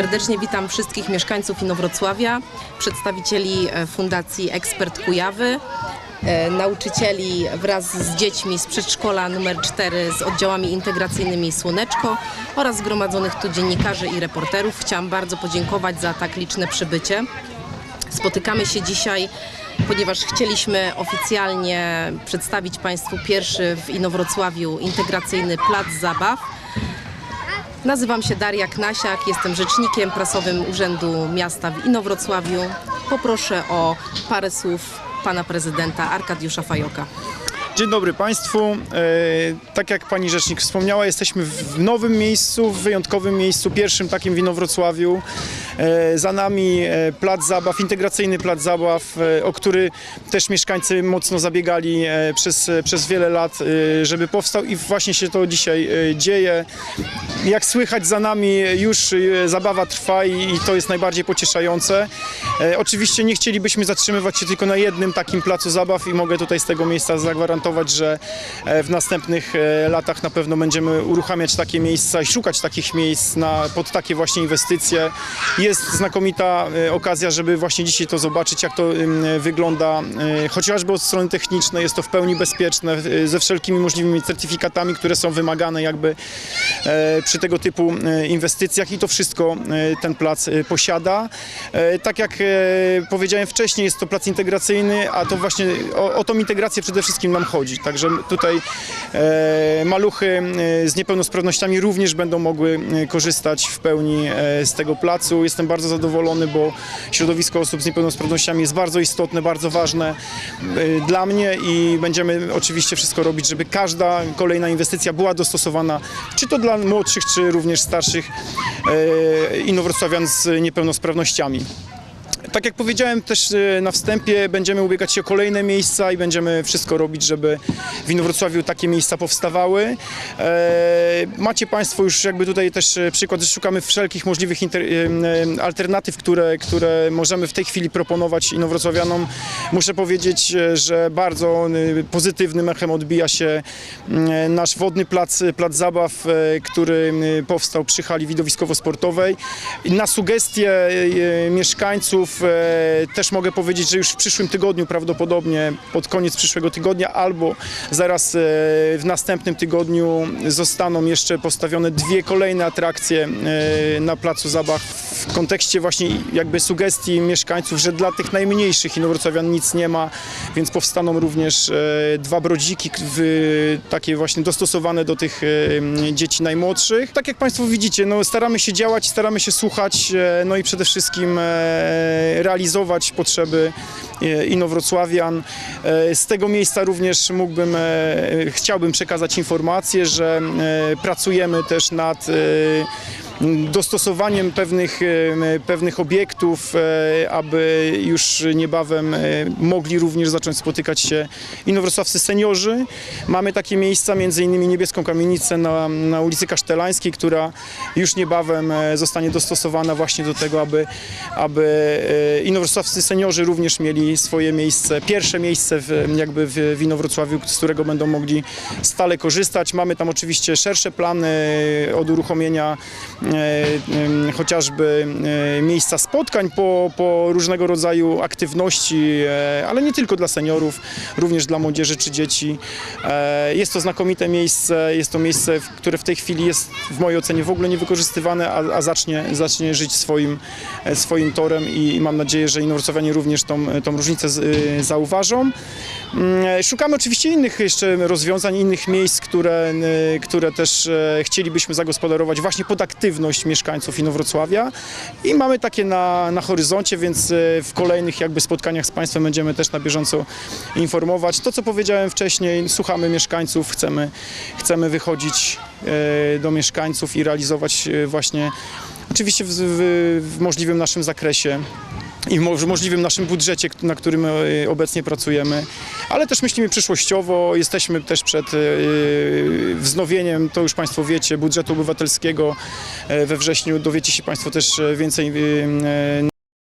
Serdecznie witam wszystkich mieszkańców Inowrocławia, przedstawicieli e, Fundacji Ekspert Kujawy, e, nauczycieli wraz z dziećmi z przedszkola numer 4 z oddziałami integracyjnymi Słoneczko oraz zgromadzonych tu dziennikarzy i reporterów. Chciałam bardzo podziękować za tak liczne przybycie. Spotykamy się dzisiaj, ponieważ chcieliśmy oficjalnie przedstawić Państwu pierwszy w Inowrocławiu integracyjny plac zabaw. Nazywam się Daria Knasiak, jestem rzecznikiem prasowym Urzędu Miasta w Inowrocławiu. Poproszę o parę słów pana prezydenta Arkadiusza Fajoka. Dzień dobry Państwu. E, tak jak Pani Rzecznik wspomniała, jesteśmy w nowym miejscu, w wyjątkowym miejscu, pierwszym takim w Inowrocławiu. E, za nami e, plac zabaw, integracyjny plac zabaw, o który też mieszkańcy mocno zabiegali przez, przez wiele lat, żeby powstał i właśnie się to dzisiaj dzieje. Jak słychać za nami już zabawa trwa i, to jest najbardziej pocieszające. Oczywiście nie chcielibyśmy zatrzymywać się tylko na jednym takim placu zabaw i mogę tutaj z tego miejsca zagwarantować, że e, w następnych e, latach na pewno będziemy uruchamiać takie miejsca i szukać takich miejsc na, pod takie właśnie inwestycje. Jest znakomita e, okazja, żeby właśnie dzisiaj to zobaczyć, jak to wygląda, chociażby od strony technicznej jest to w pełni bezpieczne, ze wszelkimi możliwymi certyfikatami, które są wymagane jakby przy tego typu inwestycjach i to wszystko ten plac posiada. Tak jak powiedziałem wcześniej, jest to plac integracyjny, a to właśnie o, o tą integrację przede wszystkim nam chodzi. Także tutaj e, maluchy z niepełnosprawnościami również będą mogły korzystać w pełni e, z tego placu. Jestem bardzo zadowolony, bo środowisko osób z niepełnosprawnościami jest bardzo istotne, bardzo ważne e, dla mnie i będziemy oczywiście wszystko robić, żeby każda kolejna inwestycja była dostosowana, czy to dla młodszych, czy również starszych inowrocławian z niepełnosprawnościami. Tak jak powiedziałem też e, na wstępie, będziemy ubiegać się o kolejne miejsca i będziemy wszystko robić, żeby w Inowrocławiu takie miejsca powstawały. E, Macie Państwo już jakby tutaj też e, przykład, że szukamy wszelkich możliwych e, alternatyw, które, które możemy w tej chwili proponować Inowrocławianom. Muszę powiedzieć, że bardzo pozytywnym echem odbija się nasz wodny plac, plac zabaw, który powstał przy hali widowiskowo-sportowej. Na sugestie mieszkańców e, też mogę powiedzieć, że już w przyszłym tygodniu prawdopodobnie pod koniec przyszłego tygodnia albo zaraz e, w następnym tygodniu zostaną jeszcze postawione dwie kolejne atrakcje e, na placu zabaw w kontekście właśnie jakby sugestii mieszkańców, że dla tych najmniejszych inowrocławian nic nie ma, więc powstaną również e, dwa brodziki w, takie właśnie dostosowane do tych e, dzieci najmłodszych. Tak jak Państwo widzicie, no, staramy się działać, staramy się słuchać, e, no i przede wszystkim realizować potrzeby Inowrocławian. Z tego miejsca również mógłbym, chciałbym przekazać informację, że pracujemy też nad dostosowaniem pewnych, e, pewnych obiektów, e, aby już niebawem e, mogli również zacząć spotykać się inowrocławscy seniorzy. Mamy takie miejsca, między innymi Niebieską Kamienicę na, na ulicy Kasztelańskiej, która już niebawem zostanie dostosowana właśnie do tego, aby, aby inowrocławscy seniorzy również mieli swoje miejsce, pierwsze miejsce w, jakby w, w Inowrocławiu, z którego będą mogli stale korzystać. Mamy tam oczywiście szersze plany od uruchomienia chociażby e, miejsca spotkań po, po różnego rodzaju aktywności, e, ale nie tylko dla seniorów, również dla młodzieży czy dzieci. E, Jest to znakomite miejsce, jest to miejsce, które w tej chwili jest w mojej ocenie w ogóle niewykorzystywane, a, a zacznie, zacznie żyć swoim, e, swoim torem i, mam nadzieję, że inowrocławianie również tą, tą różnicę zauważą. Mm, Szukamy oczywiście innych jeszcze rozwiązań, innych miejsc, które, które też e, chcielibyśmy zagospodarować właśnie pod aktywność mieszkańców Inowrocławia i mamy takie na, na horyzoncie, więc e, w kolejnych jakby spotkaniach z Państwem będziemy też na bieżąco informować. To, co powiedziałem wcześniej, słuchamy mieszkańców, chcemy, chcemy wychodzić e, do mieszkańców i realizować e, właśnie oczywiście w, w, w możliwym naszym zakresie i możliwym naszym budżecie, na którym e, obecnie pracujemy, ale też myślimy przyszłościowo, jesteśmy też przed e, wznowieniem, to już Państwo wiecie, budżetu obywatelskiego. E, we wrześniu, dowiecie się Państwo też e, więcej e,